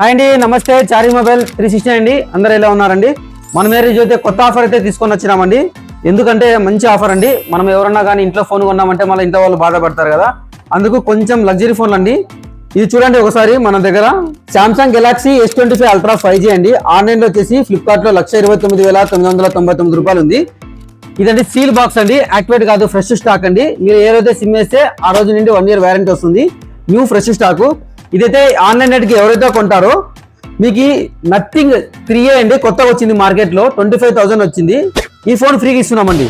Hi అండి నమస్తే. చారీ mobile three sixty అండి. అందరు ఎలా ఉన్నారండి? మనం ఏ రోజు అయితే కొత్త ఆఫర్ అయితే తీసుకొని వచ్చినామండి. ఎందుకంటే మంచి ఆఫర్ అండి. మనం ఎవరన్నా కానీ ఇంట్లో ఫోన్ కొన్నామంటే మళ్ళీ ఇంట్లో వాళ్ళు బాధపడతారు కదా. అందుకు కొంచెం లగ్జరీ ఫోన్లు అండి ఇది చూడండి ఒకసారి మన దగ్గర Samsung Galaxy S twenty five Ultra five G అండి ఆన్లైన్లో వచ్చేసి ఫ్లిప్కార్ట్లో లక్ష ఇరవై తొమ్మిది వేల తొమ్మిది వందల తొంభై తొమ్మిది రూపాయలు ఉంది. ఇదండి సీల్ బాక్స్ అండి. యాక్టివేట్ కాదు ఫ్రెష్ స్టాక్ అండి. మీరు ఏ రోజు సిమ్ వేస్తే ఆ రోజు నుండి వన్ ఇయర్ వారంటీ వస్తుంది. న్యూ ఫ్రెష్ స్టాక్ ఇదైతే ఆన్లైన్ రేట్కి ఎవరైతే కొంటారో మీకు నథింగ్ త్రీ అండి కొత్తగా వచ్చింది మార్కెట్లో ట్వంటీ ఫైవ్ థౌసండ్ వచ్చింది. ఈ ఫోన్ ఫ్రీగా ఇస్తున్నామండి.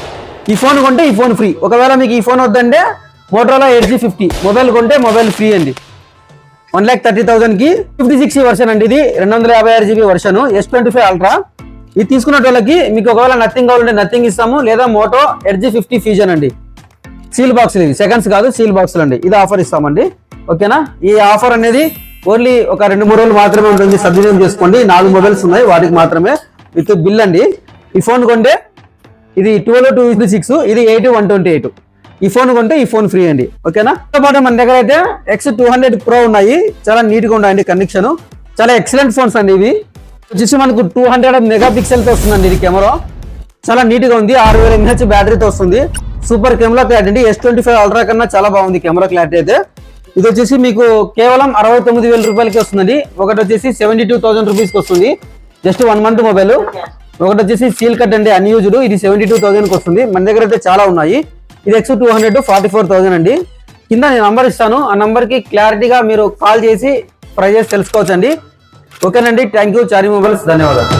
ఈ ఫోన్ కొంటే ఈ ఫోన్ ఫ్రీ. ఒకవేళ మీకు ఈ ఫోన్ వద్దంటే Motorola eight G fifty. Mobile కొంటే మొబైల్ ఫ్రీ అండి. వన్ ల్యాక్ థర్టీ థౌసండ్కి. ఫిఫ్టీ సిక్స్ వర్షన్ అండి ఇది. రెండు వందల యాభై ఆరు GB version. S twenty five Ultra. ఇది తీసుకున్న వాళ్ళకి మీకు ఒకవేళ నథింగ్ కావాలంటే నథింగ్ ఇస్తాము. లేదా మోటో ఎడ్జీ ఫిఫ్టీ ఫ్యూజన్ అండి. సీల్ బాక్స్ ఇవి. సెకండ్స్ కాదు సీల్ బాక్సులు అండి. ఇది ఆఫర్ ఇస్తామండి. ఓకేనా? ఈ ఆఫర్ అనేది ఓన్లీ ఒక రెండు మూడు రోజులు మాత్రమే ఉంటుంది. సద్వినియోగం చేసుకోండి. నాలుగు మొబైల్స్ ఉన్నాయి. వాటికి మాత్రమే విత్ బిల్ అండి. ఈ ఫోన్ కొంటే ఇది ట్వెల్వ్ టూ ఫిఫ్టీ సిక్స్ ఇది ఎయిట్ వన్ ట్వంటీ ఎయిట్. ఈ ఫోన్ కొంటే ఈ ఫోన్ ఫ్రీ అండి. ఓకేనా? పాటు మన దగ్గర అయితే ఎక్స్ టూ హండ్రెడ్ ప్రో ఉన్నాయి. చాలా నీట్గా ఉన్నాయండి కండిషన్ చాలా ఎక్సలెంట్ ఫోన్స్ అండి ఇవి. వచ్చేసి మనకు టూ హండ్రెడ్ మెగా పిక్సెల్తో వస్తుందండి ఇది కెమెరా చాలా నీట్గా ఉంది. ఆరు వేల ఎంహెచ్ బ్యాటరీతో వస్తుంది. సూపర్ కెమెరా క్లారిటీ అండి. ఎస్ ట్వంటీ ఫైవ్ అల్ట్రా కన్నా చాలా బాగుంది కెమెరా క్లారిటీ అయితే. ఇది వచ్చేసి మీకు కేవలం అరవై తొమ్మిది వేల రూపాయలకి వస్తుంది ఒకటి వచ్చేసి సెవెంటీ టూ థౌసండ్ రూపీస్కి వస్తుంది. Just one month mobile. ఒకటి వచ్చేసి సీల్ కట్ అండి అన్యూజ్డ్. ఇది సెవెంటీ టూ థౌసండ్కి వస్తుంది. మన దగ్గర అయితే చాలా ఉన్నాయి. ఇది X two hundred forty four thousand అండి. కింద నేను నంబర్ ఇస్తాను. ఆ నెంబర్కి క్లారిటీగా మీరు కాల్ చేసి ప్రైజెస్ తెలుసుకోవచ్చండి. ఓకేనండి. Thank you. Chari Mobiles. ధన్యవాదాలు.